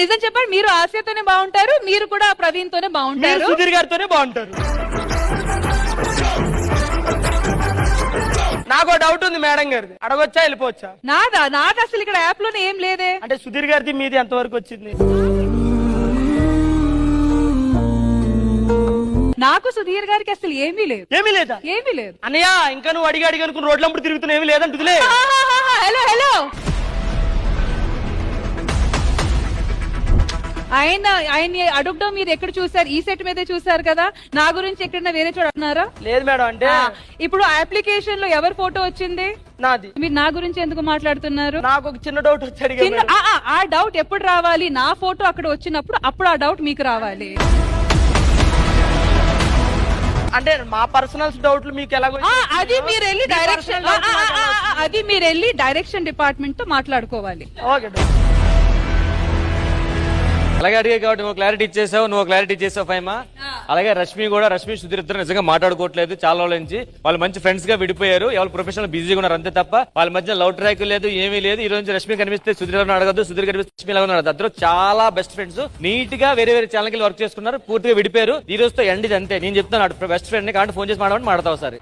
నిజం చెప్పండి మీరు ఆశతోనే బాగుంటారు మీరు కూడా ప్రవీణ్ తోనే బాగుంటారు. సుధీర్ గారితోనే బాగుంటారు. నాకు డౌట్ ఉంది మేడం గారిది. అడగొచ్చా వెళ్ళిపోవచ్చా? నాదా నాది అసలు ఇక్కడ యాప్లోనే ఏం లేదే. అంటే సుధీర్ గారిది మీది ఎంతవరకు వచ్చింది? నాకు సుధీర్ గారికి అసలు ఏమీ లేదు. ఏమీ లేదా? ఏమీ లేదు. అన్నయ్య ఇంకా నువ్వు అడిగి అడిగి అనుకుని రోడ్లప్పుడు తిరుగుతున్నా ఏమీ లేదంటుదిలే. Hello hello. ఆయన ఆయన్ని అడుగుదాం మీరు ఎక్కడ చూసారు ఈ సెట్ మీదే చూసారు కదా? నా గురించి ఎక్కడన్నా వేరే చోట అంటున్నారా లేదు మేడం అంటే ఇప్పుడు అప్లికేషన్లో ఎవరి ఫోటో వచ్చింది? నాది. మీరు నా గురించి ఎందుకు మాట్లాడుతున్నారు? నాకు ఒక చిన్న డౌట్. ఆ, డౌట్ ఎప్పుడు రావాలి? నా ఫోటో అక్కడ వచ్చినప్పుడు అప్పుడు ఆ డౌట్ మీకు రావాలి. అంటే మా పర్సనల్స్ డౌట్లు మీకు ఎలా అది మీరు వెళ్ళి డైరెక్షన్ అది మీరు వెళ్ళి డైరెక్షన్ డిపార్ట్మెంట్తో మాట్లాడుకోవాలి. ఓకే అలాగే అడిగే కాబట్టి నువ్వు క్లారిటీ ఇచ్చేసావు నువ్వు క్లారిటీ ఇచ్చేసావు ఫైమా? అలాగే రష్మి కూడా రష్మి సుధీర్ ఇద్దరు నిజంగా మాట్లాడుకోవట్లేదు చాలా రోజుల నుంచి. వాళ్ళు మంచి ఫ్రెండ్స్గా విడిపోయారు. ఎవరు ప్రొఫెషనల్ బిజీగా ఉన్నారు అంతే తప్ప. వాళ్ళ మధ్య లవ్ ట్రాక్ లేదు ఏమీ లేదు. ఈ రోజు రష్మి కనిపిస్తే సుధీర్ ఎవరిని అడగదు సుధీర్ కనిపిస్తే రష్మి ఎలా ఉన్నారు. అద్దరు చాలా బెస్ట్ ఫ్రెండ్స్ నీట్గా వేరే వేరే ఛానల్కి వర్క్ చేసుకున్నారు పూర్తిగా విడిపోయారు. ఈ రోజుతో ఎండ్ ఇది అంతే. నేను చెప్తాను బెస్ట్ ఫ్రెండ్ని కాబట్టి ఫోన్ చేసి మాట్లాడమని మాడతావు సార్